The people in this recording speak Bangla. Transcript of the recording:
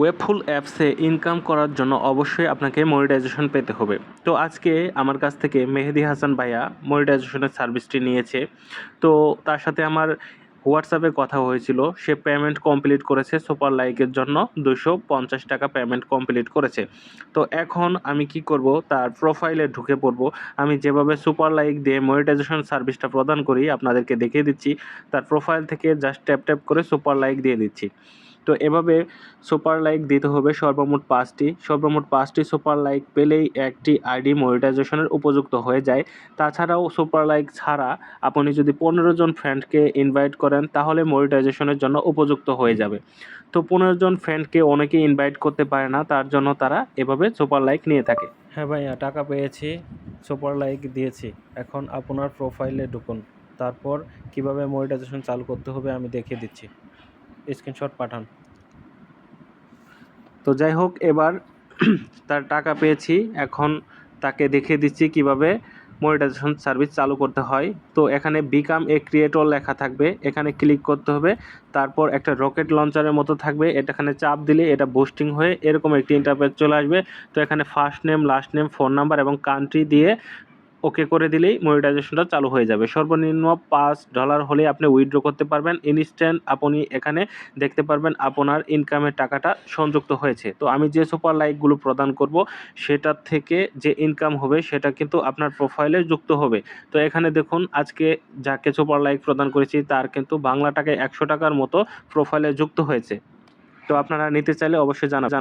ওয়েবফুল অ্যাপসে ইনকাম করার জন্য অবশ্যই আপনাকে মনিটাইজেশন পেতে হবে। তো আজকে আমার কাছ থেকে মেহেদি হাসান ভাইয়া মনিটাইজেশনের সার্ভিসটি নিয়েছে। তো তার সাথে আমার হোয়াটসঅ্যাপে কথা হয়েছিল, সে পেমেন্ট কমপ্লিট করেছে সুপার লাইকের জন্য দুশো পঞ্চাশ টাকা পেমেন্ট কমপ্লিট করেছে। তো এখন আমি কি করব, তার প্রোফাইলে ঢুকে পড়ব। আমি যেভাবে সুপার লাইক দিয়ে মনিটাইজেশন সার্ভিসটা প্রদান করি, আপনাদেরকে দেখিয়ে দিচ্ছি। তার প্রোফাইল থেকে জাস্ট ট্যাপ ট্যাপ করে সুপার লাইক দিয়ে দিচ্ছি। তো এভাবে সুপার লাইক দিতে হবে সর্বমোট পাঁচটি। সর্বমোট পাঁচটি সুপার লাইক পেলেই একটি আইডি মনিটাইজেশনের উপযুক্ত হয়ে যায়। তাছাড়াও সুপার লাইক ছাড়া আপনি যদি পনেরো জন ফ্রেন্ডকে ইনভাইট করেন, তাহলে মনিটাইজেশনের জন্য উপযুক্ত হয়ে যাবে। তো পনেরো জন ফ্রেন্ডকে অনেকে ইনভাইট করতে পারে না, তার জন্য তারা এভাবে সুপার লাইক নিয়ে থাকে। হ্যাঁ ভাইয়া, টাকা পেয়েছি সুপার লাইক দিয়েছি। এখন আপনার প্রোফাইলে ঢুকুন। তারপর কীভাবে মনিটাইজেশন চালু করতে হবে আমি দেখিয়ে দিচ্ছি। স্ক্রিনশট পাঠান। তো যাই হোক, এবার তার টাকা পেয়েছি। এখন তাকে দেখিয়ে দিচ্ছি কীভাবে মনিটাইজেশন সার্ভিস চালু করতে হয়। তো এখানে বিকাম এ ক্রিয়েটর লেখা থাকবে। এখানে ক্লিক করতে হবে। তারপর একটা রকেট লঞ্চারের মতো থাকবে। এটা এখানে চাপ দিলে এটা বুস্টিং হয়ে এরকম একটি ইন্টারফেস চলে আসবে। তো এখানে first name last name phone number এবং কান্ট্রি দিয়ে ওকে করে দিলেই মনিটাইজেশনটা চালু হয়ে যাবে। সর্বনিম্ন পাঁচ ডলার হলে আপনি উইথড্র করতে পারবেন। ইনস্ট্যান্ট আপনি এখানে দেখতে পারবেন আপনার ইনকামের টাকাটা সংযুক্ত হয়েছে। তো আমি যে সুপার লাইকগুলো প্রদান করব সেটার থেকে যে ইনকাম হবে, সেটা কিন্তু আপনার প্রোফাইলে যুক্ত হবে। তো এখানে দেখুন, আজকে যাকে সুপার লাইক প্রদান করেছি, তার কিন্তু বাংলা টাকায় একশো টাকার মতো প্রোফাইলে যুক্ত হয়েছে। তো আপনারা নিতে চাইলে অবশ্যই জানাবেন।